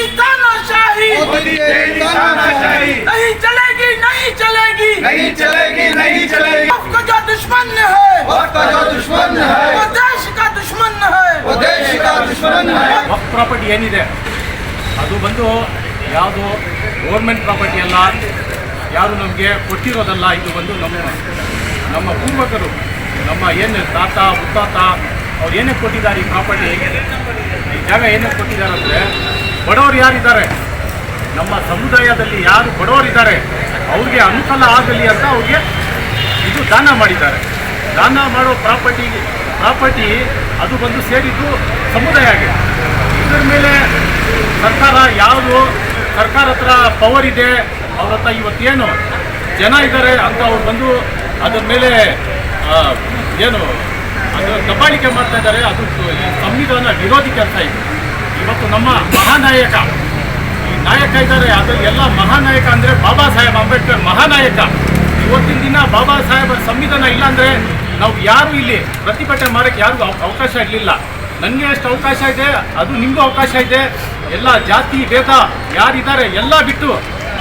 तेरी तानाशाही मोदी तेरी तानाशाही नहीं चलेगी नहीं चलेगी नहीं चलेगी नहीं चलेगी आपका जो दुश्मन है वक्त का जो दुश्मन वो है देश का दुश्मन है वो देश का दुश्मन है ವಕ್ ಪ್ರಾಪರ್ಟಿ ಏನಿದೆ ಅದು ಬಂದು ಯಾವುದು ಗೌರ್ಮೆಂಟ್ ಪ್ರಾಪರ್ಟಿ ಅಲ್ಲ ಯಾರು ನಮಗೆ ಕೊಟ್ಟಿರೋದಲ್ಲ ಇದು ಬಂದು ನಮ್ಮ ನಮ್ಮ ಪೂರ್ವಕರು ನಮ್ಮ ಏನು ತಾತ ಮುತ್ತಾತ ಅವ್ರು ಏನೇ ಕೊಟ್ಟಿದ್ದಾರೆ ಈ ಪ್ರಾಪರ್ಟಿ ಈ ಜಾಗ ಏನೇ ಕೊಟ್ಟಿದ್ದಾರೆ ಅಂದರೆ ಬಡವರು ಯಾರಿದ್ದಾರೆ? ನಮ್ಮ ಸಮುದಾಯದಲ್ಲಿ ಯಾರು ಬಡವರಿದ್ದಾರೆ? ಅವ್ರಿಗೆ ಅನುಕೂಲ ಆಗಲಿ ಅಂತ ಅವ್ರಿಗೆ ಇದು ದಾನ ಮಾಡಿದ್ದಾರೆ. ದಾನ ಮಾಡೋ ಪ್ರಾಪರ್ಟಿ ಪ್ರಾಪರ್ಟಿ ಅದು ಬಂದು ಸೇರಿದ್ದು ಸಮುದಾಯ ಆಗಿದೆ. ಇದರ ಮೇಲೆ ಸರ್ಕಾರ ಯಾವುದು, ಸರ್ಕಾರ ಹತ್ರ ಪವರ್ ಇದೆ, ಅವ್ರ ಹತ್ರ ಇವತ್ತೇನು ಜನ ಇದ್ದಾರೆ ಅಂತ ಅವ್ರು ಬಂದು ಅದರ ಮೇಲೆ ಏನು ಅದು ದಬ್ಬಾಳಿಕೆ ಮಾಡ್ತಾ ಇದ್ದಾರೆ, ಅದು ಸಂವಿಧಾನ ವಿರೋಧಿ ಕೆಲಸ ಇದು. ಇವತ್ತು ನಮ್ಮ ಮಹಾನಾಯಕ. ನಾಯಕ ಇದ್ದಾರೆ ಅದು ಎಲ್ಲ ಮಹಾನಾಯಕ ಅಂದರೆ ಬಾಬಾ ಸಾಹೇಬ್ ಅಂಬೇಡ್ಕರ್ ಮಹಾನಾಯಕ. ಇವತ್ತಿನ ದಿನ ಬಾಬಾ ಸಾಹೇಬರ ಸಂವಿಧಾನ ಇಲ್ಲ ಅಂದರೆ ನಾವು ಯಾರು ಇಲ್ಲಿ ಪ್ರತಿಭಟನೆ ಮಾಡೋಕ್ಕೆ ಯಾರಿಗೂ ಅವ- ಅವಕಾಶ ಇರಲಿಲ್ಲ. ನನಗೆ ಎಷ್ಟು ಅವಕಾಶ ಇದೆ, ಅದು ನಿಮಗೂ ಅವಕಾಶ ಇದೆ. ಎಲ್ಲ ಜಾತಿ, ಭೇದ ಯಾರಿದ್ದಾರೆ ಎಲ್ಲ ಬಿಟ್ಟು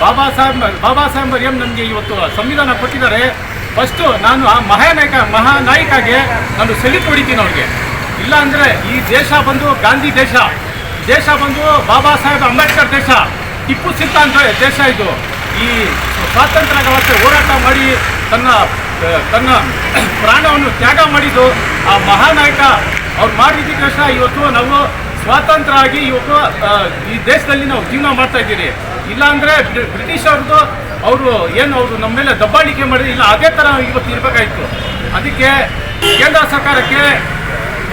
ಬಾಬಾ ಸಾಹೇಬ್ ಬಾಬಾ ಸಾಹೇಬ್ ಏನು ನಮಗೆ ಇವತ್ತು ಸಂವಿಧಾನ ಕೊಟ್ಟಿದ್ದಾರೆ, ಫಸ್ಟು ನಾನು ಆ ಮಹಾನಾಯಕ, ಮಹಾನಾಯಕಗೆ ನಾನು ಸೆಲ್ಯೂಟ್ ಹೊಡಿತೀನಿ ಅವ್ರಿಗೆ. ಇಲ್ಲ ಅಂದರೆ ಈ ದೇಶ ಬಂದು ಗಾಂಧಿ ದೇಶ. ದೇಶ ಬಂದು ಬಾಬಾ ಸಾಹೇಬ್ ಅಂಬೇಡ್ಕರ್ ದೇಶ, ಟಿಪ್ಪು ಸಿದ್ಧಾಂತ ದೇಶ ಇದು. ಈ ಸ್ವಾತಂತ್ರ್ಯಗಳಷ್ಟೇ ಹೋರಾಟ ಮಾಡಿ ತನ್ನ ತನ್ನ ಪ್ರಾಣವನ್ನು ತ್ಯಾಗ ಮಾಡಿದ್ದು ಆ ಮಹಾನಾಯಕ. ಅವ್ರು ಮಾಡಿದ್ದಕ್ಕೋಸ್ಕರ ಇವತ್ತು ನಾವು ಸ್ವಾತಂತ್ರ್ಯ ಆಗಿ ಇವತ್ತು ಈ ದೇಶದಲ್ಲಿ ನಾವು ಜೀವನ ಮಾಡ್ತಾ ಇದ್ದೀರಿ. ಇಲ್ಲ ಅಂದರೆ ಬ್ರಿಟಿಷ್ ಅವ್ರದ್ದು, ಅವರು ಏನು ಅವರು ನಮ್ಮ ಮೇಲೆ ದಬ್ಬಾಳಿಕೆ ಮಾಡಿದ್ರು, ಇಲ್ಲ ಅದೇ ಥರ ಇವತ್ತು ಇರಬೇಕಾಗಿತ್ತು ಅದಕ್ಕೆ ಕೇಂದ್ರ ಸರ್ಕಾರಕ್ಕೆ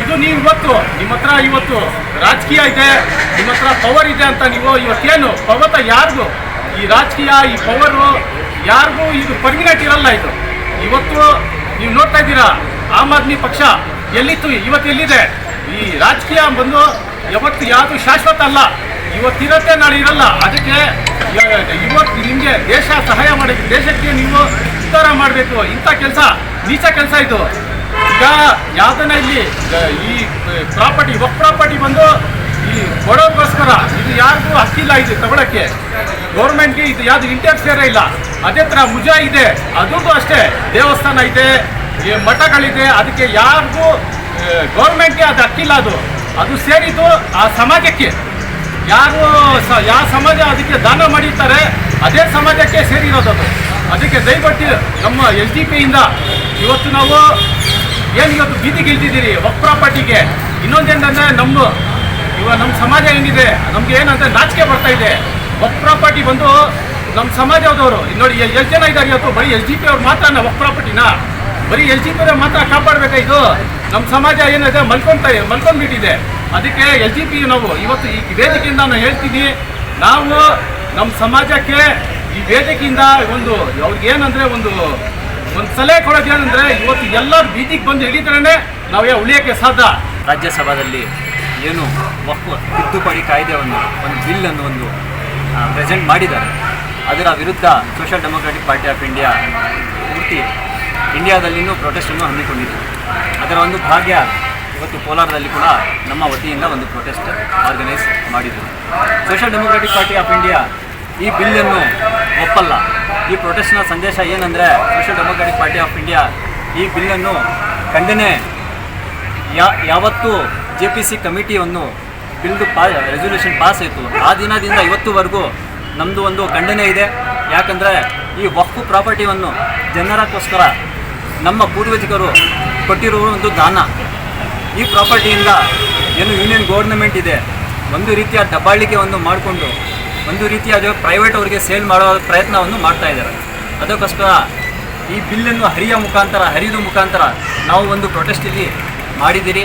ಇದು ನೀವು ಇವತ್ತು, ನಿಮ್ಮ ಹತ್ರ ಇವತ್ತು ರಾಜಕೀಯ ಇದೆ, ನಿಮ್ಮ ಹತ್ರ ಪವರ್ ಇದೆ ಅಂತ ನೀವು ಇವತ್ತೇನು ಪವತ ಯಾರಿಗೂ? ಈ ರಾಜಕೀಯ, ಈ ಪವರು ಯಾರಿಗೂ ಇದು ಪರ್ಮಿನೆಂಟ್ ಇರಲ್ಲ ಇದು. ಇವತ್ತು ನೀವು ನೋಡ್ತಾ ಇದ್ದೀರಾ, ಆಮ್ ಆದ್ಮಿ ಪಕ್ಷ ಎಲ್ಲಿತ್ತು, ಇವತ್ತು ಎಲ್ಲಿದೆ? ಈ ರಾಜಕೀಯ ಬಂದು ಯಾವತ್ತು ಯಾವುದು ಶಾಶ್ವತ ಅಲ್ಲ ಇವತ್ತಿರತ್ತೆ ನಾಳೆ ಇರಲ್ಲ. ಅದಕ್ಕೆ ಇವತ್ತು ನಿಮಗೆ ದೇಶ ಸಹಾಯ ಮಾಡಿ, ದೇಶಕ್ಕೆ ನೀವು ಉದ್ಧಾರ ಮಾಡಬೇಕು. ಇಂಥ ಕೆಲಸ, ನೀಚ ಕೆಲಸ ಇದು. ಈಗ ಯಾವ್ದನ್ನ ಇಲ್ಲಿ ಈ ಪ್ರಾಪರ್ಟಿ ಒಬ್ಬ ಪ್ರಾಪರ್ಟಿ ಬಂದು ಈ ಕೊಡೋಕ್ಕೋಸ್ಕರ ಇದು ಯಾರಿಗೂ ಹಕ್ಕಿಲ್ಲ ಇದು ತಗೊಳಕ್ಕೆ. ಗೌರ್ಮೆಂಟ್ಗೆ ಇದು ಯಾವ್ದು ಇಂಟರ್ಫಿಯರ್ ಇಲ್ಲ. ಅದೇ ಥರ ಮುಜಾ ಇದೆ ಅದಕ್ಕೂ ಅಷ್ಟೇ. ದೇವಸ್ಥಾನ ಇದೆ ಮಠಗಳಿದೆ, ಅದಕ್ಕೆ ಯಾರಿಗೂ ಗೌರ್ಮೆಂಟ್ಗೆ ಅದು ಹಕ್ಕಿಲ್ಲ ಅದು. ಅದು ಸೇರಿದ್ದು ಆ ಸಮಾಜಕ್ಕೆ. ಯಾರು ಯಾವ ಸಮಾಜ ಅದಕ್ಕೆ ದಾನ ಮಾಡಿರ್ತಾರೆ, ಅದೇ ಸಮಾಜಕ್ಕೆ ಸೇರಿರೋದು ಅದು. ಅದಕ್ಕೆ ದಯವಿಟ್ಟು ನಮ್ಮ ಎಸ್ ಡಿ ಪಿಯಿಂದ ಇವತ್ತು ನಾವು ಏನು ಇವತ್ತು ಬೀದಿಗೆ ಇಳ್ತಿದ್ದೀರಿ ವಕ್ ಪ್ರಾಪರ್ಟಿಗೆ ಇನ್ನೊಂದೇನಂದ್ರೆ ನಮ್ಮ ಇವಾಗ ನಮ್ಮ ಸಮಾಜ ಏನಿದೆ ನಮ್ಗೆ ಏನಂತ ನಾಚಿಕೆ ಬರ್ತಾ ಇದೆ. ವಕ್ ಪ್ರಾಪರ್ಟಿ ಬಂದು ನಮ್ಮ ಸಮಾಜದವರು ನೋಡಿ ಎಷ್ಟು ಜನ ಇದ್ದಾರೆ ಇವತ್ತು? ಬರೀ ಎಸ್ ಡಿ ಪಿ ಅವ್ರು ಮಾತ್ರ ವಕ್ ಪ್ರಾಪರ್ಟಿನ ಬರೀ ಎಲ್ ಜಿ ಪಿ ಮಾತ್ರ ಕಾಪಾಡಬೇಕಾ ಇದು? ನಮ್ಮ ಸಮಾಜ ಏನಿದೆ, ಮಲ್ಕೊಂತ, ಮಲ್ಕೊಂಡ್ಬಿಟ್ಟಿದೆ. ಅದಕ್ಕೆ ಎಲ್ ಜಿ ಪಿ ನಾವು ಇವತ್ತು ಈ ವೇದಿಕೆಯಿಂದ ನಾನು ಹೇಳ್ತೀನಿ, ನಾವು ನಮ್ಮ ಸಮಾಜಕ್ಕೆ ಈ ವೇದಿಕೆಯಿಂದ ಒಂದು ಅವ್ರಿಗೆ ಏನಂದ್ರೆ ಒಂದು ಒಂದು ಸಲಹೆ ಕೊಡೋದು ಏನಂದ್ರೆ ಇವತ್ತು ಎಲ್ಲರೂ ಬೀದಿಗೆ ಬಂದು ಹಿಡಿದ್ರೇ ನಾವೇ ಉಳಿಯೋಕ್ಕೆ ಸಾಧ್ಯ. ರಾಜ್ಯಸಭಾದಲ್ಲಿ ಏನು ವಕ್ಫ್, ತಿದ್ದುಪಡಿ ಕಾಯ್ದೆಯನ್ನು, ಒಂದು ಬಿಲ್ಲನ್ನು ಒಂದು ಪ್ರೆಸೆಂಟ್ ಮಾಡಿದ್ದಾರೆ. ಅದರ ವಿರುದ್ಧ social democratic party of India ಪೂರ್ತಿ ಇಂಡಿಯಾದಲ್ಲಿನೂ ಪ್ರೊಟೆಸ್ಟನ್ನು ಹಮ್ಮಿಕೊಂಡಿದೆ. ಅದರ ಒಂದು ಭಾಗ್ಯ ಇವತ್ತು ಕೋಲಾರದಲ್ಲಿ ಕೂಡ ನಮ್ಮ ವತಿಯಿಂದ ಒಂದು ಪ್ರೊಟೆಸ್ಟ್ ಆರ್ಗನೈಸ್ ಮಾಡಿದರು. Social Democratic Party of India ಈ ಬಿಲ್ಲನ್ನು ಒಪ್ಪಲ್ಲ. ಈ ಪ್ರೊಟೆಸ್ಟ್ನ ಸಂದೇಶ ಏನಂದರೆ Social Democratic Party of India ಈ ಬಿಲ್ಲನ್ನು ಖಂಡನೆ ಯಾ, ಯಾವತ್ತು ಜೆ ಪಿ ಸಿ ಕಮಿಟಿಯನ್ನು ಬಿಲ್ದು ಪಾ ರೆಸೊಲ್ಯೂಷನ್ ಪಾಸ್ ಆಯಿತು. ಆ ದಿನದಿಂದ ಇವತ್ತುವರೆಗೂ ನಮ್ಮದು ಒಂದು ಖಂಡನೆ ಇದೆ. ಯಾಕಂದರೆ ಈ ವಕ್ಫು ಪ್ರಾಪರ್ಟಿಯನ್ನು ಜನರಕ್ಕೋಸ್ಕರ ನಮ್ಮ ಪೂರ್ವಜಕರು ಕೊಟ್ಟಿರುವ ಒಂದು ದಾನ. ಈ ಪ್ರಾಪರ್ಟಿಯಿಂದ ಏನು ಯೂನಿಯನ್ ಗೌರ್ನಮೆಂಟ್ ಇದೆ, ಒಂದು ರೀತಿಯ ದಬ್ಬಾಳಿಕೆಯನ್ನು ಮಾಡಿಕೊಂಡು ಒಂದು ರೀತಿಯ ಪ್ರೈವೇಟ್ ಅವರಿಗೆ ಸೇಲ್ ಮಾಡೋ ಪ್ರಯತ್ನವನ್ನು ಮಾಡ್ತಾ ಇದ್ದಾರೆ. ಅದಕ್ಕೋಸ್ಕರ ಈ ಬಿಲ್ಲನ್ನು ಹರಿಯ ಮುಖಾಂತರ, ಹರಿದು ಮುಖಾಂತರ ನಾವು ಒಂದು ಪ್ರೊಟೆಸ್ಟ್ ಇಲ್ಲಿ ಮಾಡಿದ್ದೀರಿ.